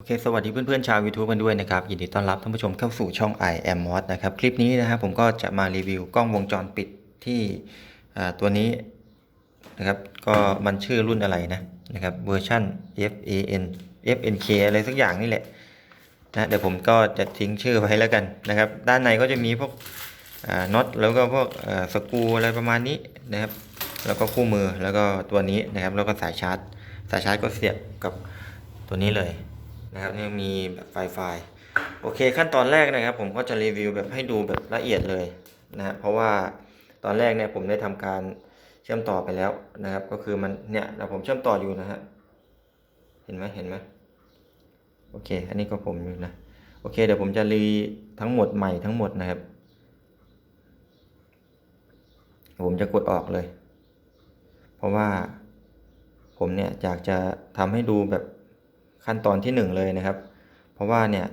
โอเค สวัสดีเพื่อนๆชาว YouTube กันด้วยนะครับ ยินดีต้อนรับท่านผู้ชมเข้าสู่ช่อง i am mod นะครับ คลิปนี้นะครับผมก็จะมารีวิวกล้องวงจรปิดที่ตัวนี้นะครับ ก็มันชื่อรุ่นอะไรนะนะครับเวอร์ชัน FAN FNK อะไรสักอย่างนี่แหละนะเดี๋ยวผมก็จะทิ้งชื่อไว้แล้วกันนะครับ ด้านในก็จะมีพวกน็อตแล้วก็พวกสกูอะไรประมาณนี้นะครับ แล้วก็คู่มือแล้วก็ตัวนี้นะครับ แล้วก็สายชาร์จ สายชาร์จก็เสียบกับตัวนี้เลย นะครับนี่มีแบบไฟไฟล์โอเคขั้นตอนแรกนะครับ ผมก็จะรีวิวแบบให้ดูแบบละเอียดเลยนะฮะเพราะว่าตอนแรกเนี่ยผมได้ทำการเชื่อมต่อไปแล้วนะครับ ก็คือมันเนี่ยเราผมเชื่อมต่ออยู่นะฮะเห็นไหมเห็นไหมโอเค อันนี้ก็ผมอยู่นะโอเค เดี๋ยวผมจะรีทั้งหมดใหม่ทั้งหมดนะครับ ผมจะกดออกเลย เพราะว่าผมเนี่ยอยากจะทำให้ดูแบบ ขั้นตอนที่หนึ่งเลยนะครับ เพราะว่าเนี่ย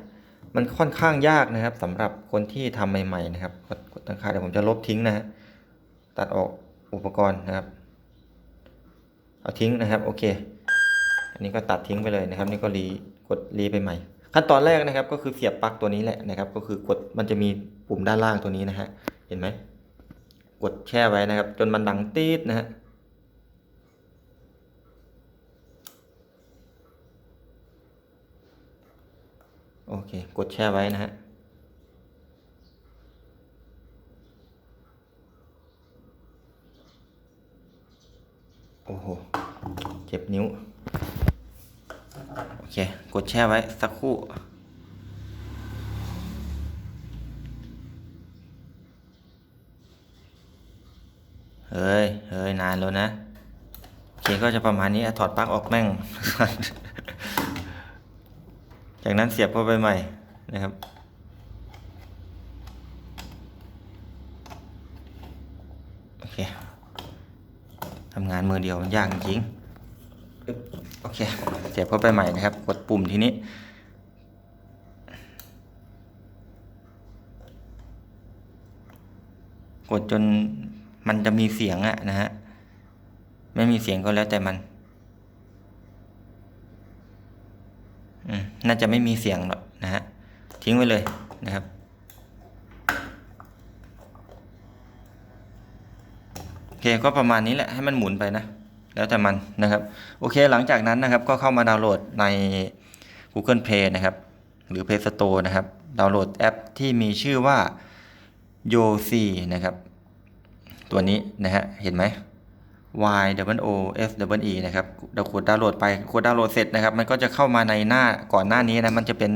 มันค่อนข้างยากนะครับสำหรับคนที่ทำใหม่ ๆ นะครับกดตั้งค่าเดี๋ยวผมจะลบทิ้งนะฮะตัดออกอุปกรณ์นะครับเอาทิ้งนะครับโอเค อันนี้ก็ตัดทิ้งไปเลยนะครับ นี่ก็รีกดรีไปใหม่ ขั้นตอนแรกนะครับก็คือเสียบปลั๊กตัวนี้แหละนะครับ ก็คือกดมันจะมีปุ่มด้านล่างตัวนี้นะฮะเห็นไหมกดแช่ไว้นะครับ จนมันดังตีดนะฮะ เค กดแช่ไว้นะฮะโอ้โห เจ็บนิ้ว โอเค กดแช่ไว้สักครู่ เฮ้ย เฮ้ย นานแล้วนะ โอเค ก็จะประมาณนี้ถอดปลั๊กออกแม่ง จากนั้นเสียบเข้าไปใหม่นะครับ โอเคทำงานมือเดียวมันยากจริงโอเค เสียบเข้าไปใหม่นะครับ กดปุ่มทีนี้ กดจนมันจะมีเสียงอะนะฮะ ไม่มีเสียงก็แล้วแต่มัน อืม น่าจะไม่มีเสียงหรอกนะฮะ ทิ้งไว้เลยนะครับ โอเคก็ประมาณนี้แหละให้มันหมุนไปนะ แล้วแต่มันนะครับ โอเคหลังจากนั้นนะครับก็เข้ามาดาวน์โหลดใน Google Play นะครับ หรือ Play Store นะครับ ดาวน์โหลดแอปที่มีชื่อว่า y o c นะครับ ตัวนี้นะฮะ เห็นไหม Y W O F W E นะครับเรากดดาวน์โหลดไปกดดาวน์โหลดเสร็จนะครับ มันก็จะเข้ามาในหน้าก่อนหน้านี้นะ มันจะเป็น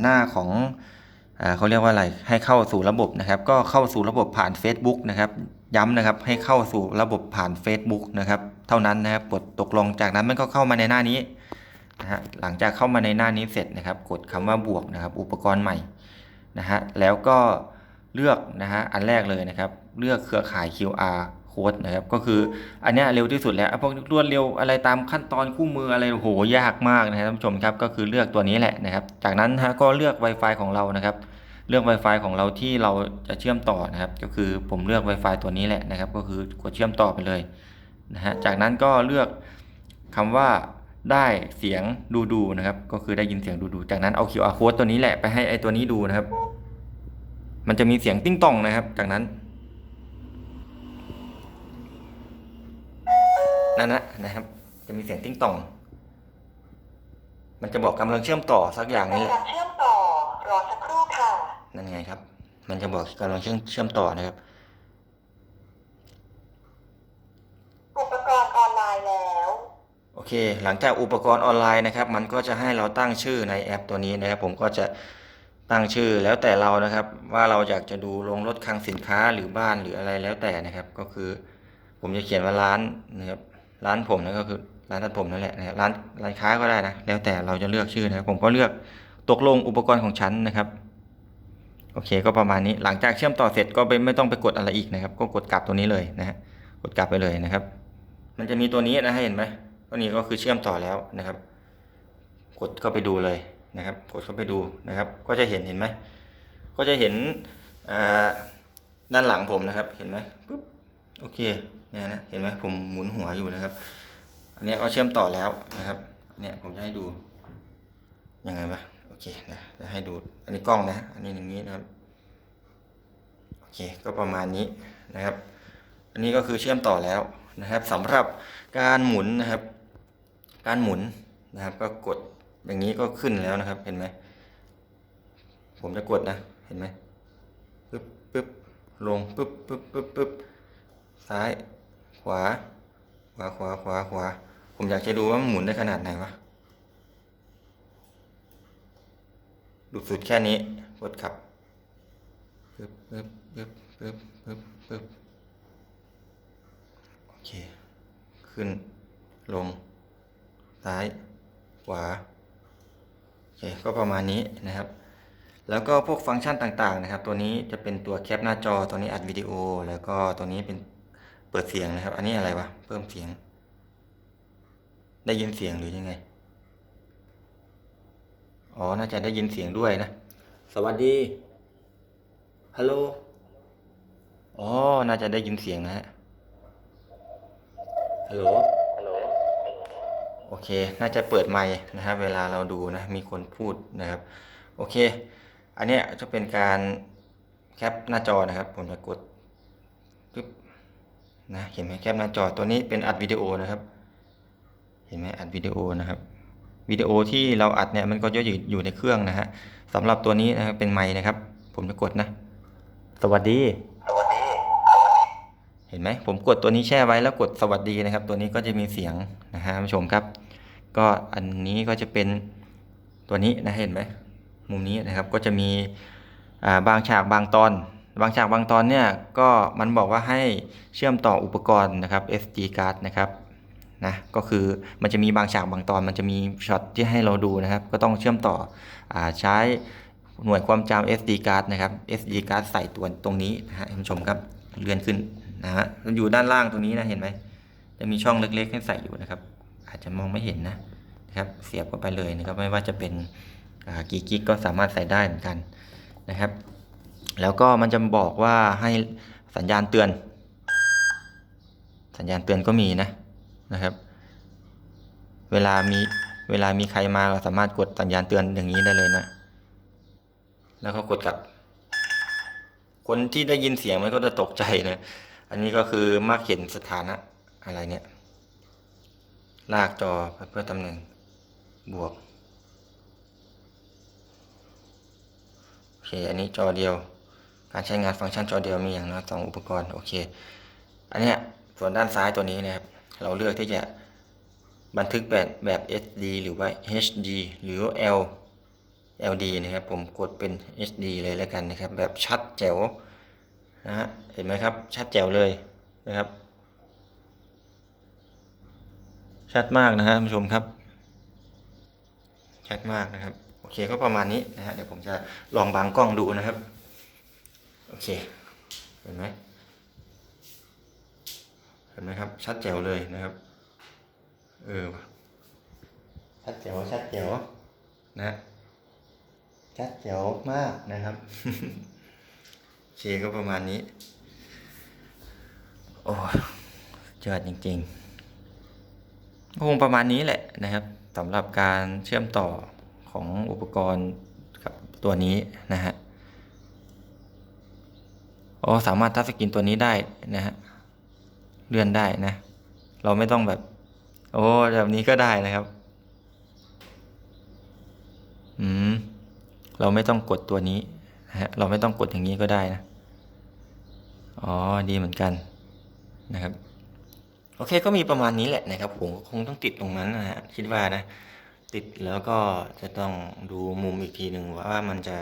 หน้าของอเขาเรียกว่าอะไร ให้เข้าสู่ระบบนะครับ ก็เข้าสู่ระบบผ่าน Facebook นะครับ ย้ำนะครับ ให้เข้าสู่ระบบผ่าน Facebook นะครับ เท่านั้นนะครับ กดตกลง จากนั้นมันก็เข้ามาในหน้านี้นะฮะ หลังจากเข้ามาในหน้านี้เสร็จนะครับ กดคำว่าบวกนะครับ อุปกรณ์ใหม่นะฮะ แล้วก็เลือกนะฮะ อันแรกเลยนะครับ เลือกเครือข่าย QR ค้ดนะครับก็คืออันนี้เร็วที่สุดแล้วพวกรวดเร็วอะไรตามขั้นตอนคู่มืออะไรโหยากมากนะครับท่านผู้ชมครับก็คือเลือกตัวนี้แหละนะครับ จากนั้นฮะก็เลือก Wi-Fi ของเรานะครับเลือก Wi-Fi ของเราที่เราจะเชื่อมต่อนะครับ ก็คือผมเลือก Wi-Fi ตัวนี้แหละนะครับ ก็คือกดเชื่อมต่อไปเลยนะฮะจากนั้นก็เลือกคำว่าได้เสียงดูดูนะครับ ก็คือได้ยินเสียงดูดูจากนั้นเอา QR code ตัวนี้แหละไปให้ไอตัวนี้ดูนะครับ มันจะมีเสียงติ้งต่องนะครับ จากนั้น นั่นนะนะครับ จะมีเสียงติ้งต่อง มันจะบอกกำลังเชื่อมต่อสักอย่างนี้แหละการเชื่อมต่อรอสักครู่ค่ะนั่นไงครับ มันจะบอกกำลังเชื่อมเชื่อมต่อนะครับอุปกรณ์ออนไลน์แล้วโอเค หลังจากอุปกรณ์ออนไลน์นะครับ มันก็จะให้เราตั้งชื่อในแอปตัวนี้นะครับ ผมก็จะตั้งชื่อแล้วแต่เรานะครับ ว่าเราอยากจะดูลงรถคลังสินค้าหรือบ้านหรืออะไรแล้วแต่นะครับ ก็คือ ผมจะเขียนว่าร้านนะครับ ร้านผมนั่นก็คือร้านตัดผมนั่นแหละนะครับร้านร้านค้าก็ได้นะแล้วแต่เราจะเลือกชื่อนะครับผมก็เลือกตกลงอุปกรณ์ของฉันนะครับ โอเคก็ประมาณนี้หลังจากเชื่อมต่อเสร็จก็ไปไม่ต้องไปกดอะไรอีกนะครับ ก็กดกลับตัวนี้เลยนะฮะกดกลับไปเลยนะครับ มันจะมีตัวนี้นะเห็นไหมตัวนี้ก็คือเชื่อมต่อแล้วนะครับ กดเข้าไปดูเลยนะครับ กดเข้าไปดูนะครับ ก็จะเห็นเห็นไหมก็จะเห็นอ่าด้านหลังผมนะครับ เห็นไหมปุ๊บโอเค เนี่ยนะเห็นไหมผมหมุนหัวอยู่นะครับ อันนี้ก็เชื่อมต่อแล้วนะครับ เนี่ยผมจะให้ดูยังไงวะโอเคนะจะให้ดูอันนี้กล้องนะ อันนี้อย่างนี้นะครับโอเคก็ประมาณนี้นะครับ อันนี้ก็คือเชื่อมต่อแล้วนะครับสำหรับการหมุนนะครับ การหมุนนะครับ ก็กดอย่างนี้ก็ขึ้นแล้วนะครับ เห็นไหมผมจะกดนะเห็นไหมปึ๊บปึ๊บลงปึ๊บปึ๊บปึ๊บปึ๊บซ้าย ขวา ขวา ขวา ขวา ขวา ผมอยากจะดูว่ามันหมุนได้ขนาดไหนวะดูสุดแค่นี้กดขับปึ๊บปึ๊บปึ๊บปึ๊บปึ๊บปึ๊บโอเค ขึ้น ลง ซ้าย ขวา โอเค ก็ประมาณนี้นะครับ แล้วก็พวกฟังก์ชันต่างๆนะครับ ตัวนี้จะเป็นตัวแคปหน้าจอ ตัวนี้อัดวิดีโอ แล้วก็ตัวนี้เป็น ปิดเสียงนะครับ อันนี้อะไรวะ เพิ่มเสียง ได้ยินเสียงหรือยังไง อ๋อ น่าจะได้ยินเสียงด้วยนะ สวัสดี ฮัลโหล อ๋อ น่าจะได้ยินเสียงนะฮะ ฮัลโหล โอเค น่าจะเปิดไมค์นะครับ เวลาเราดูนะ มีคนพูดนะครับ โอเค อันเนี้ยจะเป็นการแคปหน้าจอนะครับ ผมจะกดปึ๊บ นะเห็นไหมแคปหน้าจอตัวนี้เป็นอัดวิดีโอนะครับ เห็นไหมอัดวิดีโอนะครับวิดีโอที่เราอัดเนี่ยมันก็จะอยู่อยู่ในเครื่องนะฮะสำหรับตัวนี้นะครับเป็นไมค์นะครับ ผมจะกดนะสวัสดี เห็นไหมผมกดตัวนี้แช่ไว้แล้วกดสวัสดีนะครับ ตัวนี้ก็จะมีเสียงนะฮะท่านผู้ชมครับ ก็อันนี้ก็จะเป็นตัวนี้นะเห็นไหมมุมนี้นะครับก็จะมีอ่าบางฉากบางตอน บางฉากบางตอนเนี่ยก็มันบอกว่าให้เชื่อมต่ออุปกรณ์นะครับ SD card นะครับนะก็คือมันจะมีบางฉากบางตอนมันจะมีช็อตที่ให้เราดูนะครับ ก็ต้องเชื่อมต่ออใช้หน่วยความจำ SD card นะครับ SD card ใส่ตัวตรงนี้นะฮะท่านผู้ชมครับเลื่อนขึ้นนะฮะมันอยู่ด้านล่างตรงนี้นะเห็นไหมจะมีช่องเล็กๆให้ใส่อยู่นะครับ อาจจะมองไม่เห็นนะนะครับ เสียบเข้าไปเลยนะครับ ไม่ว่าจะเป็นกี่กิกก็สามารถใส่ได้เหมือนกันนะครับ แล้วก็มันจะบอกว่าให้สัญญาณเตือน สัญญาณเตือนก็มีนะนะครับ เวลามีเวลามีใครมาเราสามารถกดสัญญาณเตือนอย่างนี้ได้เลยนะ แล้วก็กดกลับ คนที่ได้ยินเสียงมันก็จะตกใจนะ อันนี้ก็คือมักเห็นสถานะอะไรเนี่ย ลากจอเพื่อตำแหน่งบวก โอเค อันนี้จอเดียว การใช้งานฟังก์ชันจอเดียวมีอย่างน้อยสองอุปกรณ์โอเค อันนี้ส่วนด้านซ้ายตัวนี้นะครับ เราเลือกที่จะบันทึกแบบแบบ SD หรือว่า HD หรือ L LD นะครับผมกดเป็น HD เลยแล้วกันนะครับ แบบชัดแจ๋วนะฮะเห็นไหมครับ ชัดแจ๋วเลยนะครับ ชัดมากนะฮะท่านผู้ชมครับ ชัดมากนะครับ โอเคก็ประมาณนี้นะฮะเดี๋ยวผมจะลองบางกล้องดูนะครับ โอเค เห็นไหมเห็นไหมครับ ชัดแจ๋วเลยนะครับ เออว่ะชัดแจ๋วชัดแจ๋วนะชัดแจ๋วมากนะครับโอเคก็ประมาณนี้ โอ้ยเจิดจริงๆก็คงประมาณนี้แหละนะครับสำหรับการเชื่อมต่อของอุปกรณ์กับตัวนี้นะฮะ โอ้สามารถทัชสกรีนตัวนี้ได้นะฮะเลื่อนได้นะ เราไม่ต้องแบบ โอ้แบบนี้ก็ได้นะครับอืมเราไม่ต้องกดตัวนี้นะฮะเราไม่ต้องกดอย่างนี้ก็ได้นะอ๋อดีเหมือนกันนะครับ โอเคก็มีประมาณนี้แหละนะครับผมคงต้องติดตรงนั้นนะฮะคิดว่านะ ติดแล้วก็จะต้องดูมุมอีกทีหนึ่งว่ามันจะ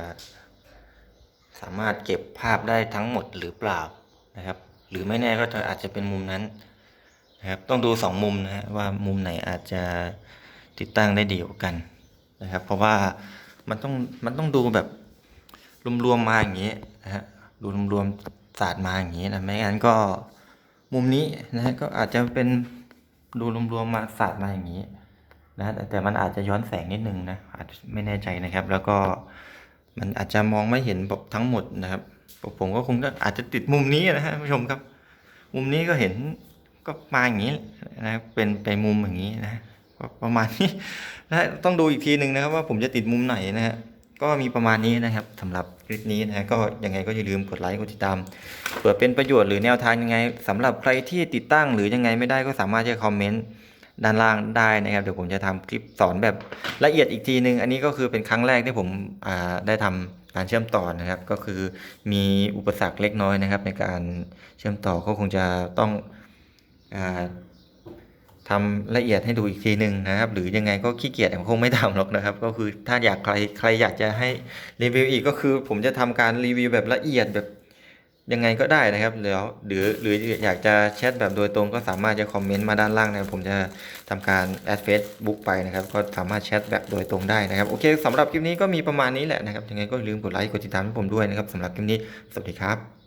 สามารถเก็บภาพได้ทั้งหมดหรือเปล่านะครับ หรือไม่แน่ก็จะอาจจะเป็นมุมนั้นนะครับต้องดูสองมุมนะฮะว่ามุมไหนอาจจะติดตั้งได้ดีกว่ากันนะครับ เพราะว่ามันต้องมันต้องดูแบบรวมๆมาอย่างนี้นะฮะดูรวมๆศาสตร์มาอย่างนี้นะไม่งั้นก็มุมนี้นะฮะก็อาจจะเป็นดูรวมๆมาศาสตร์มาอย่างนี้นะแต่แต่มันอาจจะย้อนแสงนิดนึงนะอาจจะไม่แน่ใจนะครับ แล้วก็ มันอาจจะมองไม่เห็นแบบทั้งหมดนะครับ ผมผมก็คงจะอาจจะติดมุมนี้นะฮะผู้ชมครับ มุมนี้ก็เห็นก็มาอย่างนี้นะครับเป็นไปมุมอย่างนี้นะก็ประมาณนี้และต้องดูอีกทีหนึ่งนะครับ ว่าผมจะติดมุมไหนนะฮะก็มีประมาณนี้นะครับสำหรับคลิปนี้นะฮะก็ยังไงก็อย่าลืมกดไลค์กดติดตามเผื่อเป็นประโยชน์หรือแนวทางยังไงสำหรับใครที่ติดตั้งหรือยังไงไม่ได้ก็สามารถจะคอมเมนต์ ด้านล่างได้นะครับ เดี๋ยวผมจะทำคลิปสอนแบบละเอียดอีกทีหนึ่งอันนี้ก็คือเป็นครั้งแรกที่ผมอ่าได้ทำการเชื่อมต่อนะครับ ก็คือมีอุปสรรคเล็กน้อยนะครับ ในการเชื่อมต่อก็คงจะต้องอ่าทำละเอียดให้ดูอีกทีหนึ่งนะครับ หรือยังไงก็ขี้เกียจคงไม่ทำหรอกนะครับ ก็คือถ้าอยากใครใครอยากจะให้รีวิวอีกก็คือ ผมจะทำการรีวิวแบบละเอียดแบบ ยังไงก็ได้นะครับเดี๋ยวหรือหรืออยากจะแชทแบบโดยตรงก็สามารถจะคอมเมนต์มาด้านล่างนะผมจะทำการแอดเฟซบุ๊กไปนะครับ ก็สามารถแชทแบบโดยตรงได้นะครับ โอเคสำหรับคลิปนี้ก็มีประมาณนี้แหละนะครับยังไงก็อย่าลืมกดไลค์กดติดตามให้ผมด้วยนะครับสำหรับคลิปนี้สวัสดีครับ